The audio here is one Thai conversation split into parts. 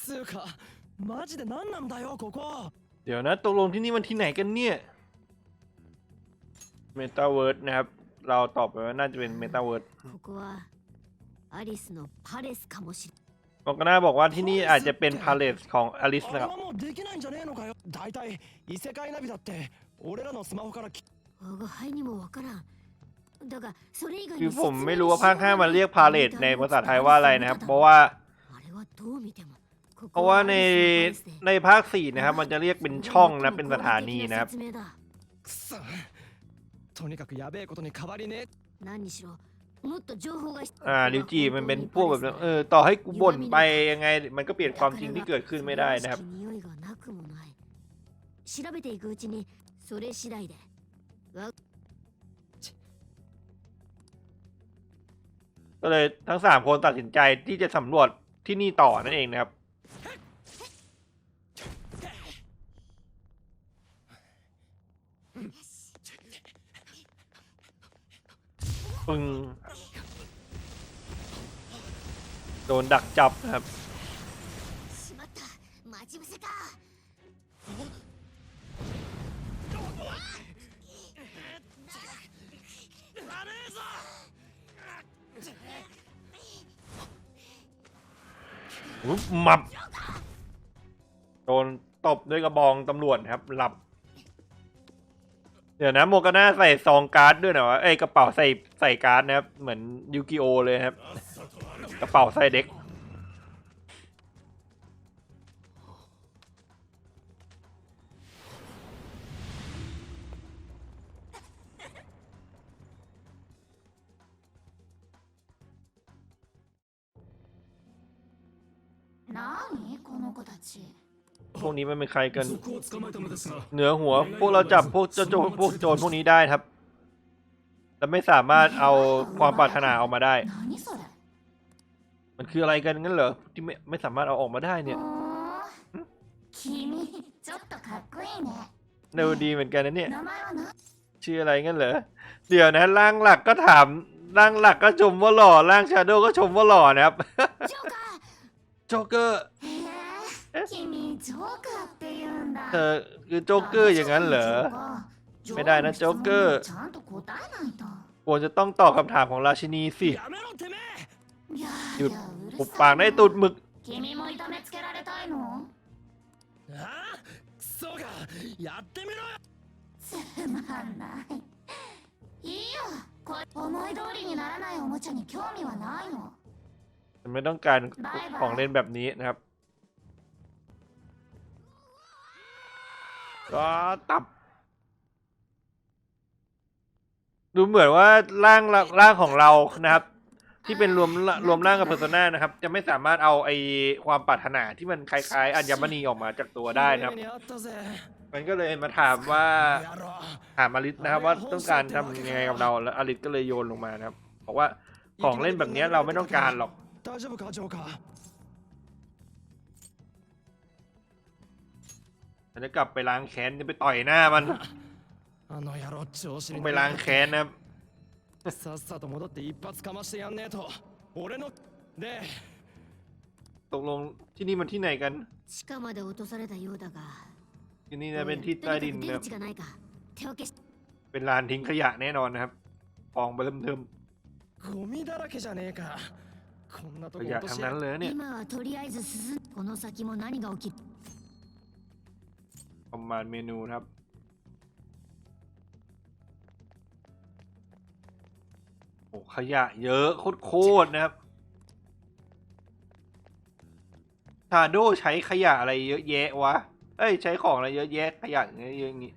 つうかマジで何なんだよここ เดี๋ยวนะตกลงที่นี่มันที่ไหนกันเนี่ยเมตาเวิร์ดนะครับ เราตอบไปว่าน่าจะเป็นเมตาเวิร์ด ここはアリスのパレスかもしれบอกก็น่าบอกว่าที่นี่อาจจะเป็นพาเลสของอลิส あ นะ れ ครับ はもうできないんじゃねえのかよ大体異世界ナビだって俺らのスマホからき我が輩にもわからんだがそれ以外 คือ に ผมไม่รู้ว่าภาค5มันเรียกพาเลสในภาษาไทยว่าอะไรนะครับ เพราะว่า あれはどう見てもこ เพราะ こ ว่า は ใน アリスのパレスで ในภาค4นะครับ มันจะเรียกเป็นช่องนะเป็นสถานีนะครับ 説明だくっさとにかくやべえことに変わりねえ何にしろもっと情報が必 อ่าลิวจีมันเป็นพวกแบบนั้นเออต่อให้กูบ่นไปยังไง มันก็เปลี่ยนความจริงที่เกิดขึ้นไม่ได้นะครับ それらしき匂いがなくもない調べていくうちにそれ次第で ก็เลยทั้งสามคนตัดสินใจที่จะสำรวจที่นี่ต่อนั่นเองนะครับ ึงโดนดักจับครับมับ โดนตบด้วยกระบองตำรวจครับ หลับ เดี๋ยวนะโมกาน่าใส่ซองการ์ดด้วยนะวะเอ้ยกระเป๋าใส่ใส่การ์ดนะครับ เหมือนยูกิโอเลยครับ กระเป๋าใส่เด็ก 何この子たち พวกนี้มันเป็นใครกัน เหนือหัวพวกเราจับพวกโจรพวกโจรพวกนี้ได้ครับแต่ไม่สามารถเอาความปรารถนาออกมาได้ มันคืออะไรกันงั้นเหรอที่ไม่ไม่สามารถเอาออกมาได้เนี่ยเดูดีเหมือนกันนะเนี่ยชื่ออะไรงั้นเหรอเดี๋ยวนะร่างหลักก็ถามร่างหลักก็ชมว่าหล่อร่างชาโดก็ชมว่าหล่อนะครับโจเกอร์ 君ジョーカーって言うんだ เธอคือโจ๊กเกอร์อย่างนั้นเหรอ ไม่ได้นะโจ๊กเกอร์ ちゃんと答えないと ควรจะต้องตอบคำถามของราชินีสิ やめろてめえいやหยุด いやうる ปุบ さい ปากได้ตูดหมึก 君も痛めつけられたいのああクソがやってみろよつまんないいいよこ思い通りにならないおもちゃに興味はないの ฉันไม่ต้องการของเล่นแบบนี้นะครับ ก็ตับ ดูเหมือนว่าร่างละร่างของเรานะครับ ที่เป็นรวมรวมร่างกับเพอร์โซนานะครับ จะไม่สามารถเอาไอความปรารถนาที่มันคล้ายๆ อัญมณีออกมาจากตัวได้นะครับ 目にあったぜ มันก็เลยมาถามว่า やろう ถามอลิสนะครับ ว่าต้องการทำยังไงกับเราแล้วอลิสก็เลยโยนลงมานะครับบอกว่าของเล่นแบบนี้เราไม่ต้องการหรอก 大丈夫かジョーカー ฉันจะกลับไปล้างแค้นจะไปต่อยหน้ามัน あの野郎調子 ต้อ に งไปล้างแค้นนะครับ さっさと戻って一発かましてやんねえと俺ので ตกลงที่นี่มันที่ไหนกัน 地下まで落とされたようだが ที่นี่นะเป็นที่ใต้ดิน とに นะ かく出口がないか手分けし เป็นลานทิ้งขยะแน่นอนนะครับกองไปเริ่มเทิม ゴミだらけじゃねえかこんなと ข こ ยะ 落と ทั้ し งนั้นเลยเนี่ย 今はとりあえず進んこの先も何が起きる ประมาณเมนูครับ โอ้ขยะเยอะโคตรๆนะครับทาโดใช้ขยะอะไรเยอะแยะวะ เอ้ย ใช้ของอะไรเยอะแยะ ขยะเยอะอย่างงี้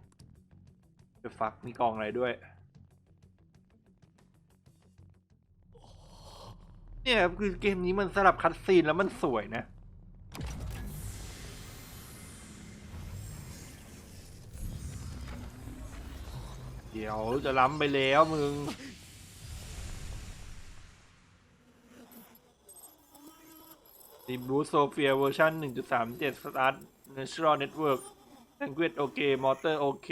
เดฟักมีกองอะไรด้วย เนี่ยคือเกมนี้มันสลับคัดซีนแล้วมันสวยนะ เดี๋ยวจะล้ำไปแล้วมึง ดิบูสโซเฟียเวอร์ชัน1.37 สตาร์ทเนชั่นแนเน็ตเวิร์กแองเกตโอเค มอเตอร์โอเค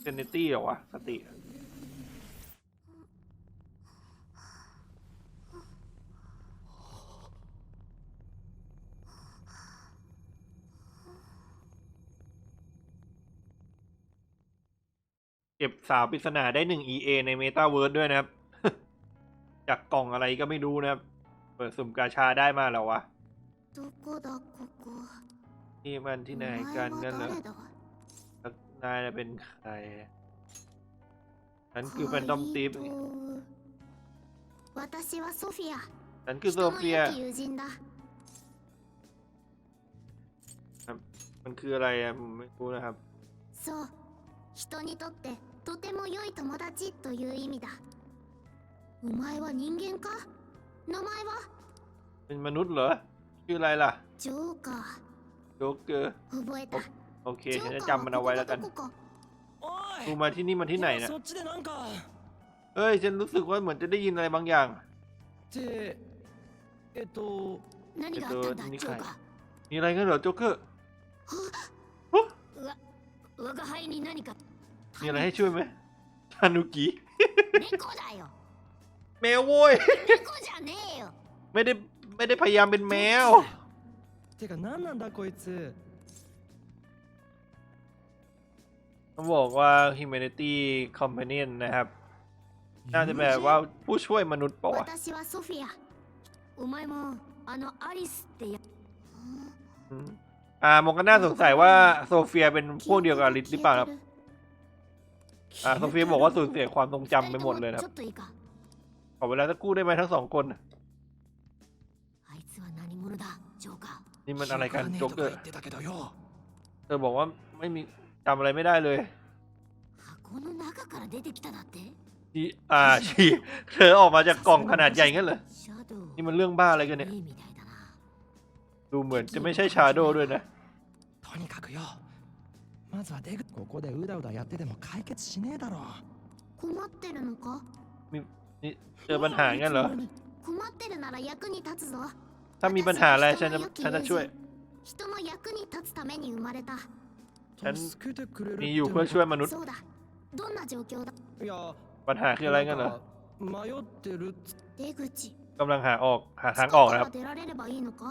เซนเนตี้เหรอวะ สติ สาวปริศนาได้หนึ่ง EA ใน Metaverse ด้วยนะครับ จากกล่องอะไรก็ไม่รู้นะครับ เปิดสุ่มกาชาได้มาแล้ววะ どこだここ นี่มันที่ไหน お前 กัน は นั่นเหรอ 誰だ แล้วนายน่ะเป็นใครฉันคือแฟนตอมตีฟ 怪盗私はソフィア ฉันคือโซ 人の เฟีย 良き友人だ มันคืออะไรอะผมไม่รู้นะครับ そう人にとって とても良い友達という意味だお前は人間か名前は เป็นมนุษย์เหรอ ชื่ออะไรล่ะ ジョーカ โจ๊กเกอร์ ー覚えた โอเค ジ ฉัน ョ จะ ーカー จำมันเอาไว้แล้วกัน ここか おい ดูมาที่นี่มันที่ไหน 今 นะ そっちでなんか เอ้ย ฉันรู้สึกว่าเหมือนจะได้ยินอะไรบางอย่าง ってえっと何があったんだえっとジョーカ มีอะไรกันเหรอโจ๊กเกอร์ ーわ我が輩に何か มีอะไรให้ช่วยไหมทานุกิแมวโว้ยไม่ได้ไม่ได้พยายามเป็นแมวเขาบอกว่า humanity companion นะครับ น่าจะแปลว่าผู้ช่วยมนุษย์ป่ะวะอ่ามองกันน่าสงสัยว่าโซเฟียเป็นพวกเดียวกับลิทหรือเปล่าครับ อะโซฟีบอกว่าสูญเสียความทรงจำไปหมดเลยครับขอเวลาสักู้ได้ไหมทั้งสองคนนี่มันอะไรกันโจ๊กเกอร์เธอบอกว่าไม่มีจำอะไรไม่ได้เลยทีอ่าชีเธอออกมาจากกล่องขนาดใหญ่งั้นเหรอนี่มันเรื่องบ้าอะไรกันเนี่ยดูเหมือนจะไม่ใช่ชาโดด้วยนะ まずは出口ここでうだうだやってても解決しねえだろ困ってるのか นี่เจอปัญหางั้นเหรอ 困ってるなら役に立つぞ ถ้ามีปัญหาอะไรฉันจะฉันจะช่วย 人の役に立つために生まれたฉัน 助けてくれる มีอยู่เพื่อช่วยมนุษย์ そうだどんな状況だいや ปัญหาคืออะไรกันเหรอ 迷ってるっつ出口 กำลังหาออกหาทางออกนะครับ 出られればいいのか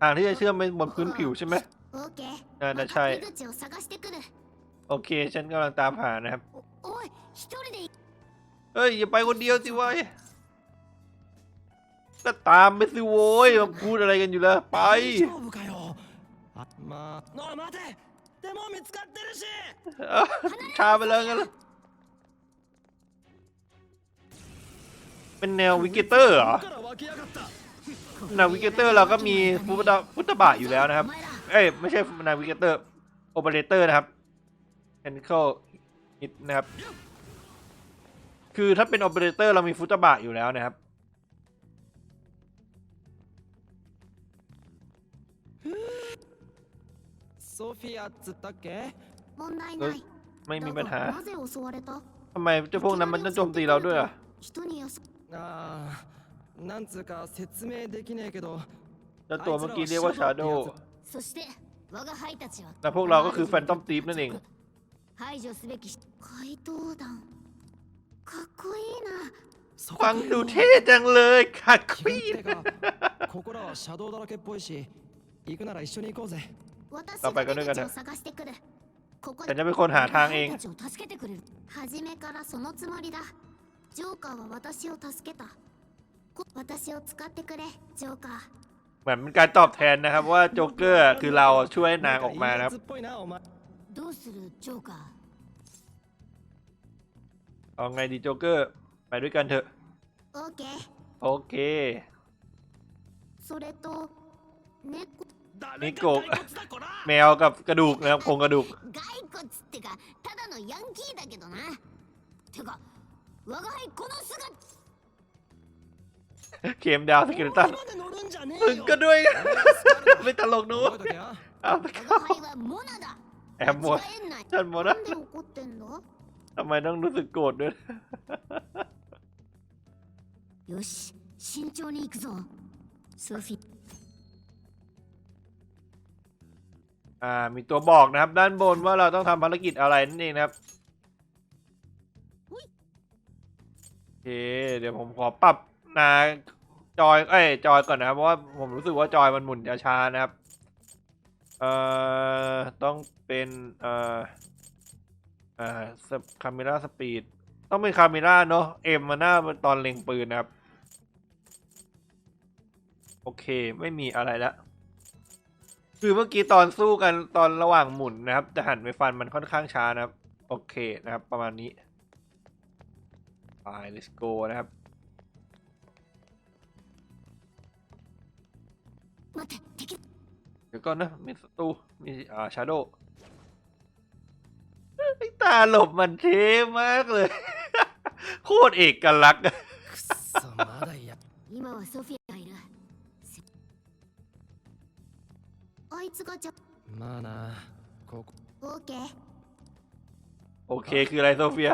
ทางที่จะเชื่อมไปบนพื้นผิวใช่ไหม โอเคน่าจะใช่โอเค ฉันกำลังตามหานะครับเฮ้ย อย่าไปคนเดียวสิวะก็ตามไปสิโว้ยมาพูดอะไรกันอยู่ล้วไปมาชาไปเลยกันละเป็นแนววิกิเตอร์เหรอแนววิกิเตอร์เราก็มีฟุตบาทอยู่แล้วนะครับ เอ้ยไม่ใช่นาวิเกเตอร์โอเปอเรเตอร์นะครับ technical ตนะครับ คือถ้าเป็นโอเปอเรเตอร์เรามีฟุตบาทอยู่แล้วนะครับโซฟียจุดตะแกไม่มีปัญหาทำไมเจ้าพวกนั้นมันต้องโจมตีเราด้วยอะแล้วตัวเมื่อกี้เรียกว่าชาโดว์ そして我が輩たちは แต่พวกเราก็คือแฟนตอมตีฟนั่นเอง 排除すべき怪盗団かっこいいなそ ฟังดูเท่จังเลยค่ะค 気 วี 分っ น てかここらはシャドウだらけっぽいし行くなら一緒に行こうぜ私ต่อไปก็ が ด้วยกัน 出 เถ 口 อะ を探してくるここ ฉันจะเป็นคนหาทางเอง 我が輩たちを助けてくれる初めからそのつもりだジョーカーは私を助けたこ私を使ってくれジョーカー เหมือนเป็นการตอบแทนนะครับ ว่าโจ๊กเกอร์คือเราช่วยนางออกมานะครับ いいやつっぽいなお前どうするジョーカー เอาไงดีโจ๊กเกอร์ ไปด้วยกันเถอะ オーケー โอเค それと猫誰ニコか骸骨だこら แมวกับกระดูกนะครับโครงกระดูก 骸骨ってかただのヤンキーだけどなてか我が輩この姿 เข็มดาวสเกเลตัน ここまで乗るんじゃね มึ え ง よ ก็ด้วย ไม่ตลกนู้ 覚えとけよ เอา 我が輩はモナだ แอบหมด 間違えんな ฉันหมด な นะ んで怒ってんだ ทำไมต้องรู้สึกโกรธด้วย よし慎重に行くぞソフィ อ่า มีตัวบอกนะครับ ด้านบนว่าเราต้องทำภารกิจอะไรนั่นเองนะครับ โอเค เดี๋ยวผมขอปรับ นาจอย เอ้ย จอยก่อนนะครับเพราะว่าผมรู้สึกว่าจอยมันหมุนช้าๆนะครับ เอ่อ ต้องเป็น เอ่อ เอ่าคาเมล่าสปีด ต้องเป็นคาเมล่าเนาะ เอ็มมาหน้าเป็นตอนเล็งปืนนะครับ โอเค ไม่มีอะไรละ คือเมื่อกี้ตอนสู้กันตอนระหว่างหมุนนะครับ จะหันไปฟันมันค่อนข้างช้านะครับ โอเคนะครับ ประมาณนี้ไป let's go นะครับ เดี๋ยวก่อนนะมีศัตรูมีอ่าชาโดไอตาหลบมันเท่มากเลย โคตรเอกลักษณ์โอเคคืออะไรโซเฟีย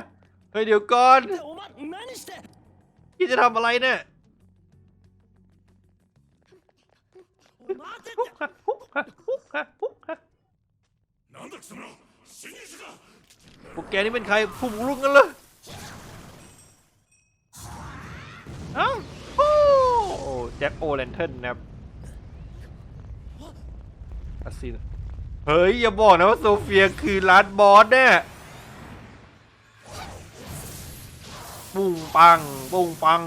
เฮ้ยเดี๋ยวก่อนพี่จะทำอะไรเนี่ย พวกแกนี่เป็นใครพุ่มลุกกันเลยเอ้าโอ้แจ็คโอแลนเทนนะครับอาซีนเฮ้ย อย่าบอกนะว่าโซเฟียคือลาดบอสเนี่ยปุ้งปังปุ้งปัง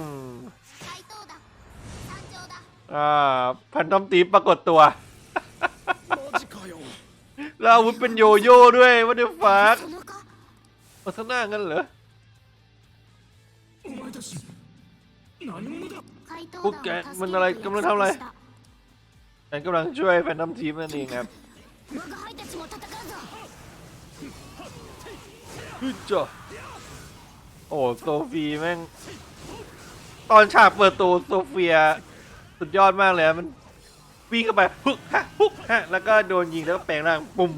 อ่นทอมตีปรากฏตัว แล้วอาวุธเป็นโยโย่ด้วยวัเดีฟักมาข้างหน้างั้นเหรอพวกแกมันอะไรกำลังทำอะไรแกกำลังช่วยแฟนน้ำทีมนั่นเองครับฮึจ้ะโอ้โซฟีแม่ง ตอนฉากเปิดตัวโซเฟีย สุดยอดมากเลยมันวิ่งเข้าไปฮุกฮะฮุกฮะแล้วก็โดนยิงแล้วก็แปลงร่างปุ่ม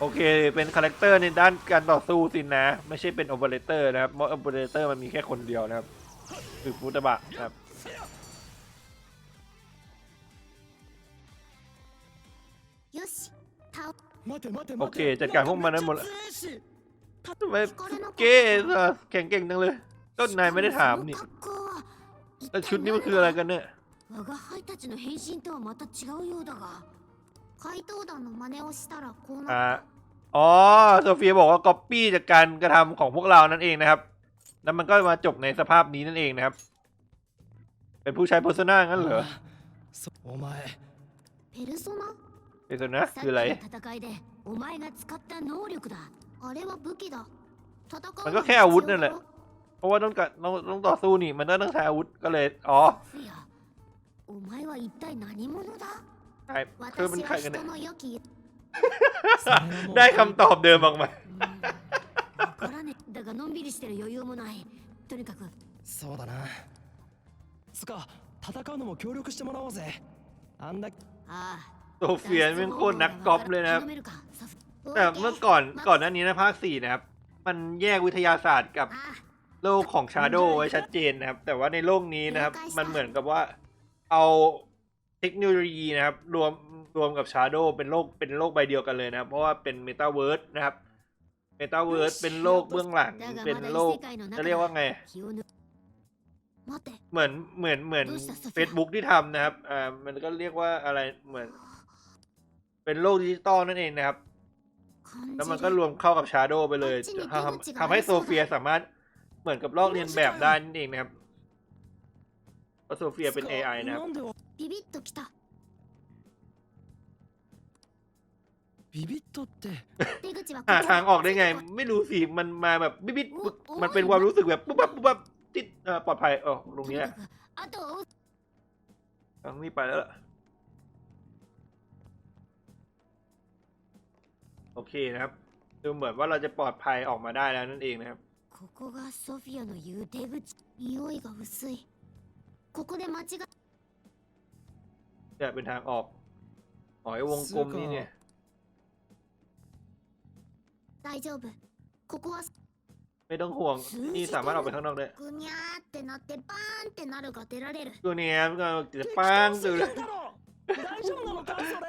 โอเค เป็นคาแรคเตอร์ในด้านการต่อสู้สินนะ ไม่ใช่เป็นโอเปอเรเตอร์นะครับเพราะโอเปอเรเตอร์มันมีแค่คนเดียวนะครับคือฟูตบะครับ โอเค จัดการพวกมันได้หมดแล้วทำไมเก๋ะแข็งเก่งจังเลย ก็นายไม่ได้ถามนี่ その格好は แล้วชุดนี้มันคืออะไรกันเนี่ย 我が輩たちの変身とはまた違うようだが怪盗団の真似をしたらこう อ่า なった อ๋อ โซเฟียบอกว่าก๊อปปี้จากการกระทำของพวกเรานั่นเองนะครับ แล้วมันก็มาจบในสภาพนี้นั่นเองนะครับ เป็นผู้ใช้โพสนางั้นเหรอ あそお前ペルソナ เป็นส่วนนะ さっ คืออะไร きの戦いでお前が使った能力だあれは武器だ戦うมันก็แค่อาวุธนั่นแหละ เพ ราะว่าต้องกัดต้องต้องต่อสู้นี่ มันก็ต้องใช้อาวุธก็เลย อ๋อ ソフィアお前は一体何者だ ใช่คือมัน 私 ใคร は กันเนี่ย 人の良きそれはもう ได้คำตอบเดิมออกมา うんわからねえだがのんびりしてる余裕もないとにかくそうだなつか戦うのも協力してもらおうぜあんだああ โซเฟียนี่เป็นโคตรนักกอล์ฟเลยนะครับ 頼めるかソフ แต่เมื่อก่อนก่อนหน้านี้นะภาคสี่นะครับ มันแยกวิทยาศาสตร์กับ ああ โลกของชาโดไว้ชัดเจนนะครับ แต่ว่าในโลกนี้นะครับ มันเหมือนกับว่าเอาเทคโนโลยีนะครับ รวมรวมกับชาโดเป็นโลกเป็นโลกใบเดียวกันเลยนะครับ เพราะว่าเป็นเมตาเวิร์สนะครับเมตาเวิร์สเป็นโลกเบื้องหลังเป็นโลกจะเรียกว่าไง เหมือนเหมือนเหมือน Facebook ที่ทำนะครับอ่ามันก็เรียกว่าอะไรเหมือน เป็นโลกดิจิตอลนั่นเองนะครับ แล้วมันก็รวมเข้ากับชาโดไปเลยทำทำให้โซเฟียสามารถ เหมือนกับลอกเลียนแบบได้นั่นเองนะครับเพราะโซเฟียเป็น AI นะครับ なんでビビッときたビビッとって 出口はこ หา こ ทางออกได้ไง ไม่รู้สิ มันมาแบบบิบิดปึ๊กมันเป็นความรู้สึกแบบปุ๊บปั๊บปุ๊บปั๊บติดเอ่อปลอดภัยเออตรงเนี้ย とにかくあとを追う ทางนี้ไปแล้วล่ะโอเคนะครับดูเหมือนว่าเราจะปลอดภัยออกมาได้แล้วนั่นเองนะครับ ここがソフィアの言う出口匂いが薄いここで間違いเนี่ยเป็นทางออกอ๋อไอ้วงกลมนี่เนี่ย大丈夫ここはไม่ต้องห่วงนี่สามารถออกไปข้างนอกได้ぐにゃーってなってバーンってなるが出られるตัวเนี้ยมันก็จะปังสุด大丈夫なのかそれ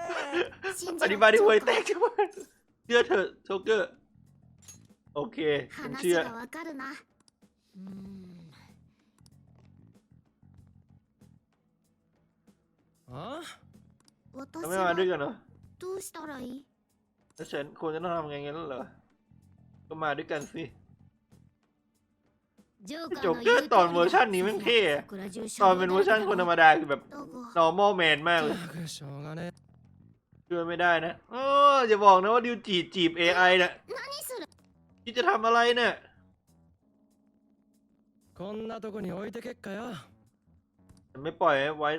อธิบายที่ห่วยแตกทุกคนเชื่อเถอะโชเกอร์ โอเคผมเชื่อเราไม่มาด้วยกันเหรอแล้วฉันควรจะต้องทำไงงั้นเหรอ ก็มาด้วยกันสิโจ๊กเกอร์ตอนเวอร์ชันนี้มันเท่ตอนเป็นเวอร์ชันคนธรรมดาคือแบบ normal man มากเลยช่วยไม่ได้นะโออย่าบอกนะว่าดิวจีจีบ AI นะ 何する ที่จะทำอะไรเนี่ย こんなとこに置いてけっかよ ฉันไม่ปล่อยให้ไว้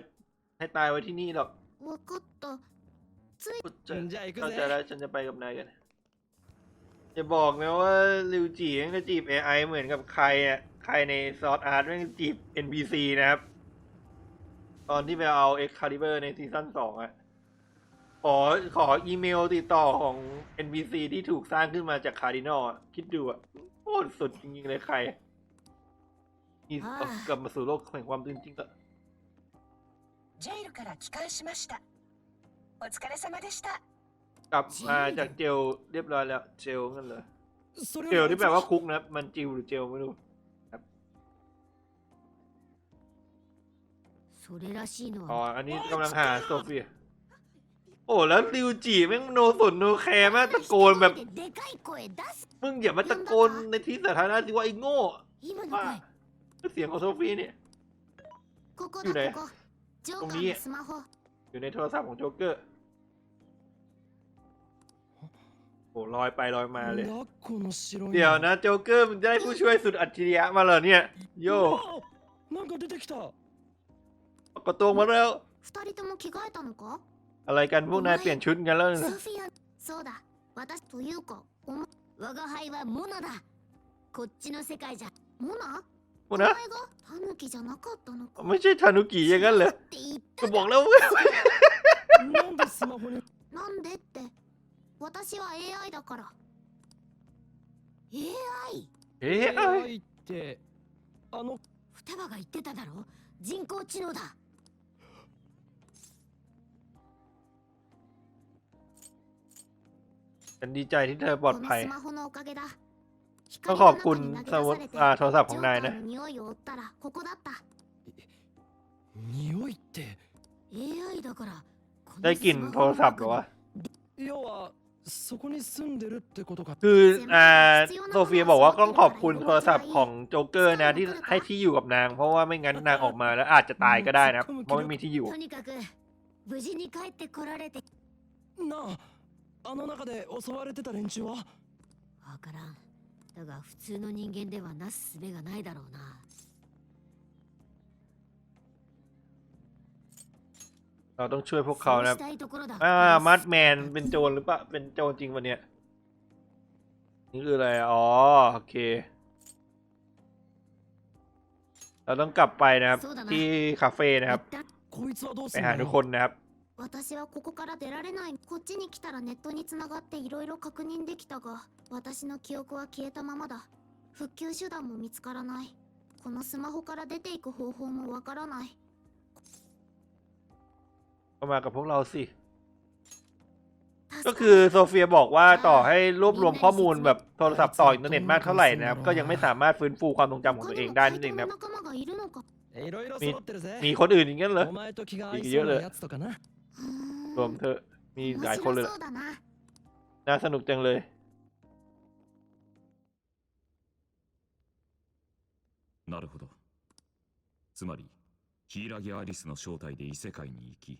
ให้ตายไว้ที่นี่หรอก わかったつい จะ じゃあ行く เข้าใจ ぜ แล้วฉันจะไปกับนายกันอย่าบอกนะว่าริวจีแม่งจะจีบ AI เหมือนกับใครอ่ะ ใครในซอสอาร์ตแม่งจีบ NPC นะครับ ตอนที่ไปเอา Excalibur ในซีซั่นสองอ่ะ ขอขออีเมลติดต่อของ NPC ที่ถูกสร้างขึ้นมาจากคาร์ดินอลคิดดูอ่ะโคตรสุดจริงๆเลยใครนี่ อ่า เอากลับมาสู่โลกแห่งความจริงๆก็ ジェイルから帰還しましたお疲れ様でした กลับมาจากเจลเรียบร้อยแล้ว เจลงั้นเหรอ それ เจลที่แปลว่าคุกนะครับ มันจิวหรือเจลไม่รู้ それらしいの อ๋อ は อันนี้กำลังหาโซเฟีย โอ้แล้วริวจีแม่งโนสนโนแคร์มากตะโกนแบบมึงอย่ามาตะโกนในที่สาธารณะสิว่าไอ้โง่ว่าเสียงของโซฟีเนี่ยอยู่ไหนตรงนี้อยู่ในโทรศัพท์ของโจ๊กเกอร์โอ้ลอยไปลอยมาเลย เดี๋ยวนะโจ๊กเกอร์มันจะได้ผู้ช่วยสุดอัจฉริยะมาเลยเนี่ย โย่ปรากฏตัวมาแล้ว 二人とも着替えたのか อะไรกันพวกนายเปลี่ยนชุดกันแล้ว ソ นะ フィアそうだ私というかお前我が輩はモナだこっちの世界じゃモナ โม お นะ 前がタヌキじゃなかったのか ไม่ใช่ทานุกิอย่างนั้นเหรอ って言っ ก็บอกแล้วเว้ย なんでスマホになんでって私は AI だから AI? เอ๊ะเอ้ย AI ってあの双葉が言ってただろ人工知能だ ฉันดีใจที่เธอปลอดภัยต้องขอบคุณสมุดโทรศัพท์ของนายนะได้กลิ่นโทรศัพท์หรอวะคืออ่าโซเฟียบอกว่าต้องขอบคุณโทรศัพท์ของโจเกอร์นะที่ให้ที่อยู่กับนาง เพราะว่าไม่งั้นนางออกมาแล้วอาจจะตายก็ได้นะเพราะไม่มีที่อยู่ とにかく無事に帰ってこられてなああの中で襲われてた連中はわからんだが普通の人間ではなすすべがないだろうな เราต้องช่วยพวกเขา そう นะครับ したいところだ อ่ามัดแมนเป็นโจรหรือเปล่าเป็นโจรจริงวันเนี้ยนี่คืออะไร อ๋อ โอเค เราต้องกลับไปนะครับ ที่คาเฟ่นะครับ 一旦こいつはどう ไป すん หา だ ทุก よ คนนะครับ 私はここから出られないこっちに来たらネットにつながっていろいろ確認できたが私の記憶は消えたままだ復旧手段も見つからないこのスマホから出ていく方法もわからない ก็มากับพวกเราสิ 助 ก็ かる คือโซเฟียบอกว่าต่อให้รวบรวมข้อมูลแบบโทรศัพท์ต่ออินเทอร์เน็ตมากเท่าไหร่นะครับ ก็ยังไม่สามารถฟื้นฟูความทรงจำของตัวเองได้นั่นเองนะครับ 他にも怪盗の仲間がいるのかいろいろ揃ってるぜ มีคนอื่นอย่างนั้นเหรอ お前と気が合いそう なやつとかなうーん รวมเธอะมีหลาย 面 คนเลย 白そうだな น่าสนุกจังเลย なるほどつまりヒイラギアリスの正体で異世界に行き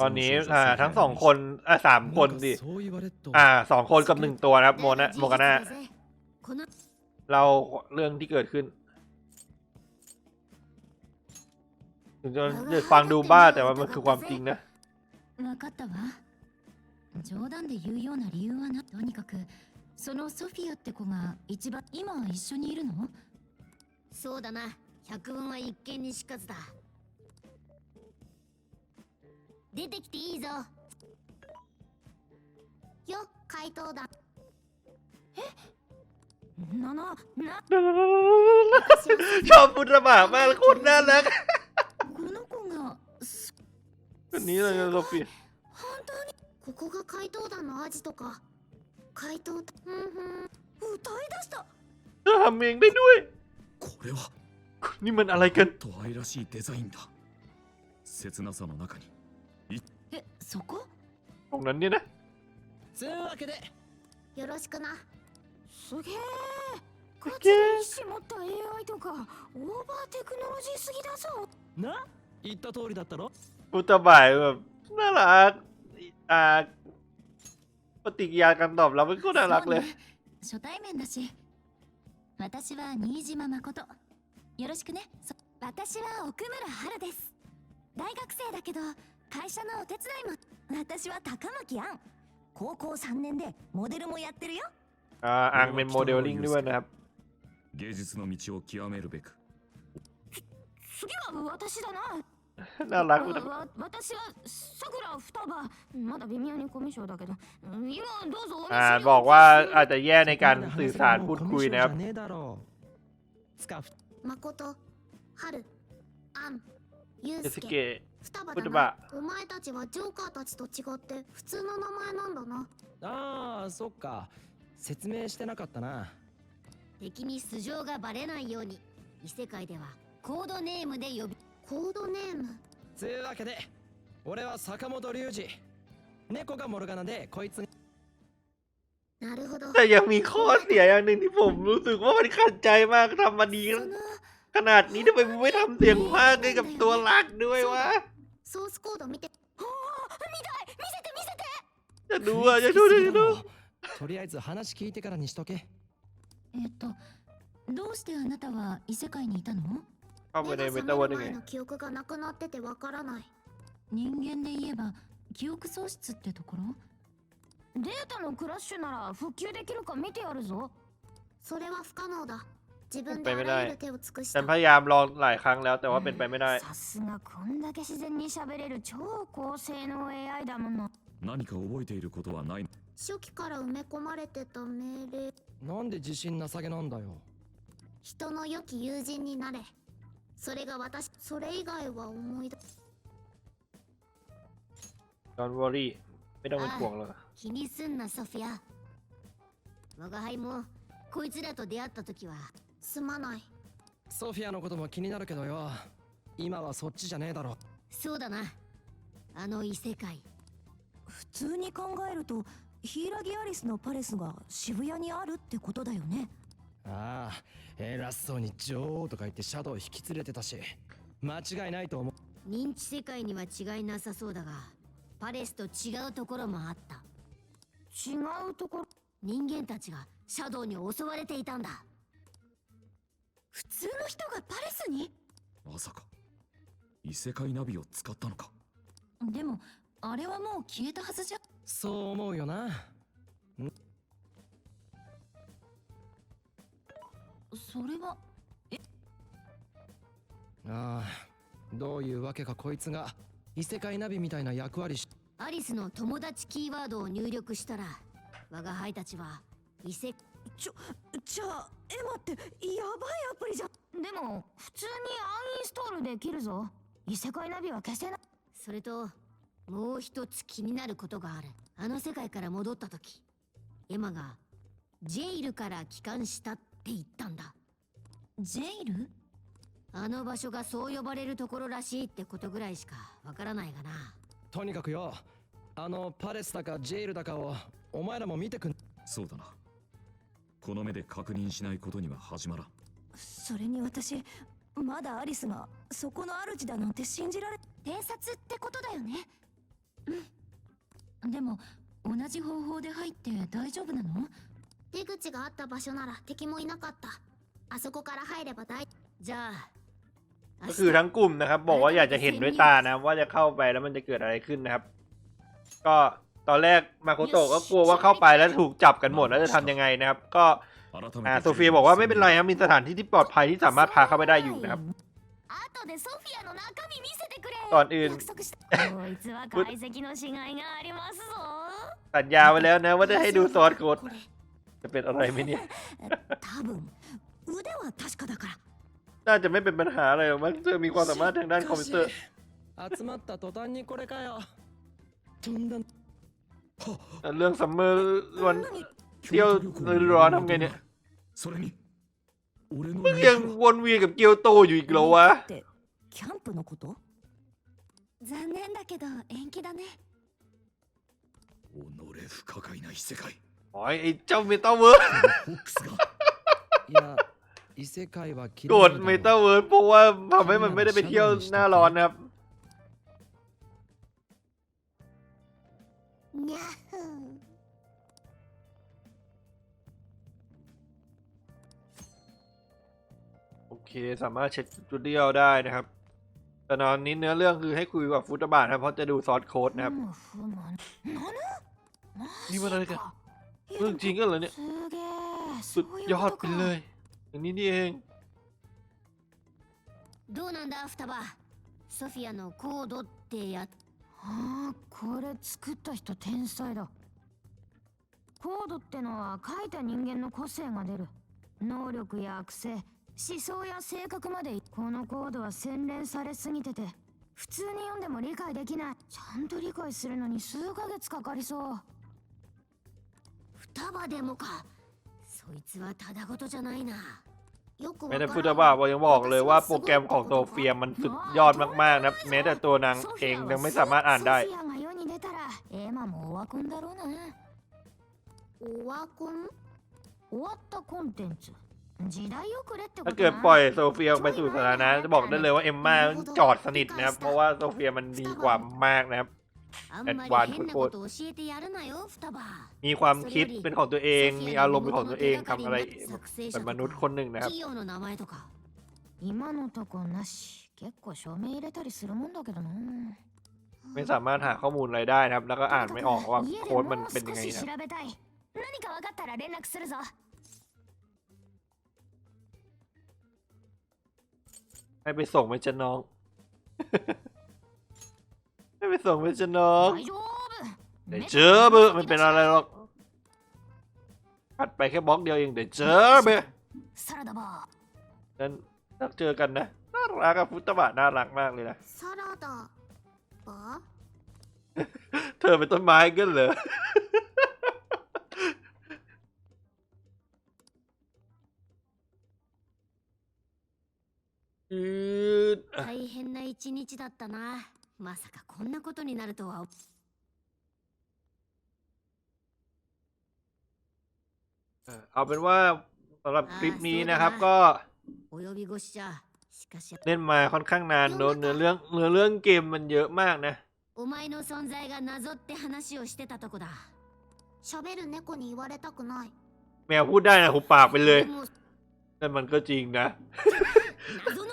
ตอนนี้อ่าทั้งสองคนอ่าสามคน なん ดิ かそう言われると อ่าสองคนกับหนึ่งตัวนะครับ โมนะ だが โมกาน่า 事実だぜこの เราเรื่องที่เกิดขึ้น ถึงจะฟังดูบ้าแต่ว่ามันคือความจริงนะ 分かったわ冗談で言うような理由はなとにかくそのソフィアって子が一番今は一緒にいるのそうだな百聞は一見にしかずだ出てきていいぞよ怪盗団えななな ชอบพุทธบามากเลยคนน่ารัก この子がす คนนี้เลยนะโซฟี 本当にここが怪盗団のアジトか怪盗うんふん歌い出した เธอทำเองได้ด้วย これは นี่มันอะไรกัน と愛らしいデザインだ切なさの中にえそこ ตรงนั้นเนี่ยนะ つうわけでよろしくなすげえガチで意志持った AI とかオーバーテクノロジーすぎだぞな言った通りだったろ อุตบายแบบน่ารักอ่าปฏิกิริยาการตอบรับมันก็น่ารักเลย 初対面だし私は新島誠よろしくねそ私は奥村春です大学生だけど会社のお手伝いも私は高巻杏高校3年でモデルもやってるよ อ่าอ่างเป็นโมเดลลิ่งด้วยนะครับ 芸術の道を極めるべく次は私だな น่ารัก わ私はさくら双葉まだ微妙にコミュ障だけどうん今どうぞお召し อ่า 上がり บอกว่าอาจจะแย่ในการสื่อสารพูดคุยนะครับ コミュ障じゃねえだろうつかふ誠春アンユ เจ ウ ส スケเกะ 双葉言だな葉お前たちはジョーカーたちと違って普通の名前なんだなああそっか説明してなかったな敵に素性がバレないように異世界ではコードネームで呼び コードネームつうわけで俺は坂本龍二猫がモルガナでこいつなるほど แต่ยังมีข้อเสียอย่างหนึ่งที่ผมรู้สึกว่ามันขัดใจมากทำมาดี その ขนาดนี้ทำไมมึงไม่ทำเสียงภาคให้กับตัวหลักด้วยวะ ソースコード見てจะดูอ่ะจะดูจะดู とりあえず話聞いてからにしとけえっとどうしてあなたは異世界にいたの เข้าไป 目 ใน が เม 覚 ตา め เวิร์ る ดได้ไง 前の記憶がなくなっててわからない人間で言えば記憶喪失ってところデータのクラッシュなら復旧できるか見てやるぞそれは不可能だ自分でเป็นไปไม่ได้ あらゆる手を尽くし ฉั た นพยายามลองหลายครั้งแล้วแต่ว่าเป็นไปไม่ได้ さすがこんだけ自然に喋れる超高性能 AI だもの何か覚えていることはない初期から埋め込まれてた命令なんで自信なさげなんだよ人の良き友人になれ それが私それ以外は思い出 ดอนวอรี่ไม่ต้องเป็นห่วงหรอก 気にすんなソフィア我が輩もこいつらと出会った時はすまないソフィアのことも気になるけどよ今はそっちじゃねえだろそうだなあの異世界普通に考えるとヒイラギアリスのパレスが渋谷にあるってことだよね ああ偉そうに女王とか言ってシャドウ引き連れてたし間違いないと思う。認知世界には違いなさそうだがパレスと違うところもあった。違うところ？人間たちがシャドウに襲われていたんだ。普通の人がパレスに？まさか。異世界ナビを使ったのか。でもあれはもう消えたはずじゃ。そう思うよなそれはああどういうわけかこいつが異世界ナビみたいな役割しアリスの友達キーワードを入力したら我が輩たちは異世ちょじゃあエマってやばいアプリじゃでも普通にアンインストールできるぞ。異世界ナビは消せない。それともう一つ気になることがある。あの世界から戻った時エマがジェイルから帰還したって言ったんだジェイル？あの場所がそう呼ばれるところらしいってことぐらいしかわからないがな。とにかくよ。あのパレスだかジェイルだかをお前らも見てくん。そうだな。この目で確認しないことには始まらん。それに私まだアリスがそこの主だなんて信じられ偵察ってことだよね。うん。でも同じ方法で入って大丈夫なの？出口があった場所なら敵もいなかったあそこから入れば大じゃあ ก็คือทั้งกลุ่มนะครับ บอกว่าอยากจะเห็นด้วยตานะ ว่าจะเข้าไปแล้วมันจะเกิดอะไรขึ้นนะครับ ก็ตอนแรกมาโคโตะก็กลัวว่าเข้าไปแล้วถูกจับกันหมดแล้วจะทำยังไงนะครับ ก็ 改め อ่า て โซเฟียบอกว่าไม่เป็นไรครับมีสถานที่ที่ปลอดภัยที่สามารถพาเข้าไปได้อยู่นะครับ 後でソフィアの中身見せてくれ ก่อนอื่น 約束したこいつは解析のしがいがありますぞ สัญญาไว้แล้วนะ ว่าจะให้ดูซอสโค้ด これ จะเป็นอะไรไหมเนี่ย 多分 腕は確かだから น่าจะไม่เป็นปัญหาอะไรหรอกมั้งเธอมีความสามารถทางด้านคอมพิวเตอร์ 集まった途端にこれかよとんだ เรื่องซัมเมอร์วัน 何 เที่ยวฤดูร้อนทำไงเนี่ย それに俺の มึงยังวนเวียนกับเกียวโตอยู่อีกเหรอวะ ってキャンプのこと残念だけど延期だね 己不可解な異世界 โอ้ยไอ้เจ้าเมตาเวิร์ส フォックスがいや異世界は嫌い โ กดเมตาเวิร์ดเพราะว่าทำให้มันไม่ได้ไปเที่ยวหน้าร้อนนะครับ โอเคสามารถเช็จุดเดียวได้นะครับ แต่ตอนนี้เนื้อเรื่องคือให้คุยกับฟุตบาทนะเพราะจะดูซอสโค้ดนะครับ นี่มันอะไรกันเรื่องจริงกันเหรอเนี่ย สุดยอดไปเลย にりえん。どうなんだ、双葉。ソフィアのコードってやああ、これ作った人天才だ。コードってのは書いた人間の個性が出る。能力や悪性、思想や性格まで。このコードは洗練されすぎてて、普通に読んでも理解できない。ちゃんと理解するのに数ヶ月かかりそう。双葉でもか。 そいつはただごとじゃないなよくわ ไม่ か ได้ ら ฟุต ん บาทยังบอกเลยว่าโปรแกรมของโซเฟียมันสุดยอดมากๆนะครับแม้แต่ตัวนางเองยังไม่สามารถอ่านได้ ソフィアが世に出たらエマもオワコンだろうなオワコン終わったコンテンツ時代遅れってこ ถ้า と เกิด な ปล่อยโซเฟียออกไปสู่สาธารณะจะบอกได้เลยว่าเอมมาจอดสนิทนะครับ เพราะว่าโซเฟียมันดีกว่ามากนะครับ แอดวานโคตรมีความคิดเป็นของตัวเอง มีอารมณ์เป็นของตัวเองทำอะไรเป็นมนุษย์คนหนึ่งนะครับไม่สามารถหาข้อมูลอะไรได้นะครับ แล้วก็อ่านไม่ออกว่าโค้ดมันเป็นยังไงนะให้ไปส่งไปมจ๊ะน้อง ให้ไปส่งไปจะน้อง 大丈夫 เดี๋ยวเจอเบอร์มันเป็นอะไรหรอกอัดไปแค่บล็อกเดียวเองเดี๋ยวเจอเบอร์ サラダバー นั้นนักเจอกันนะน่ารักกับฟุตบาทน่ารักมากเลยนะ サラダバ เธอเป็นต้นไม้กันเหรอ อืดอ่ะ 大変な一日だったな まさかこんなことになるとは เอ่อเอาเป็นว่าสำหรับคลิปนี้นะครับ ก็ お呼び越しじゃしかし เล่นมาค่อนข้างนานโดนเนื้อเรื่องเนื้อเรื่องเกมมันเยอะมากนะ お前の存在が謎って話をしてたとこだ喋る猫に言われたくない แมวพูดได้นะหุบปากไปเลย でも นั่นมันก็จริงนะ 謎の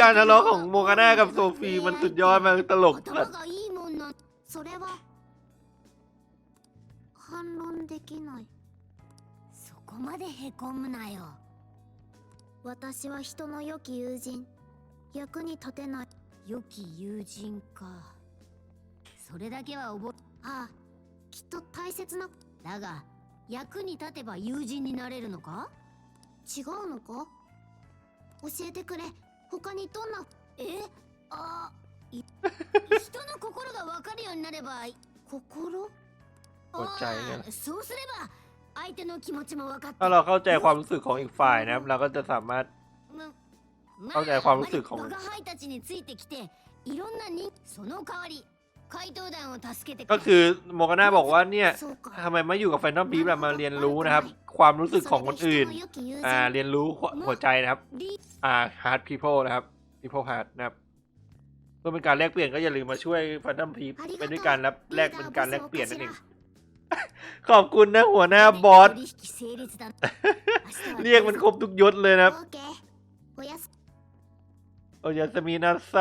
การ な ทะเลาะของโมกาน่ากับโซฟีมันสุดยอดมากตลก 頭がいいもんなそれは反論できないそこまでへこむなよ私は人の良き友人役に立てない良き友人かそれだけは覚ああきっと大切なえだが役に立てば友人になれるのか違うのか教えてくれ 他にどんなえ？あ 人の心がわかるようになれば心？そうすれば相手の気持ちもかたถ้าเราเข้าใจความรู้สึกของอีกฝ่ายนะเราก็จะสามารถเข้าใจความรู้สึกของ輩たちについてきていろんなにその代わり。 ก็คือโมกนาบอกว่าเนี่ยทำไมมาอยู่กับแฟนต้อมบีฟแบบมาเรียนรู้นะครับ ความรู้สึกของคนอื่น อ่า เรียนรู้หัวใจนะครับ อ่า hard people นะครับ people hard นะครับเพื่อเป็นการแลกเปลี่ยนก็อย่าลืมมาช่วยแฟนต้อมบีฟเป็นด้วยการรับแลกเป็นการแลกเปลี่ยนนั่นเองขอบคุณนะหัวหน้าบอส เรียกมันครบทุกยศเลยนะครับ โอยาสมีนาไซ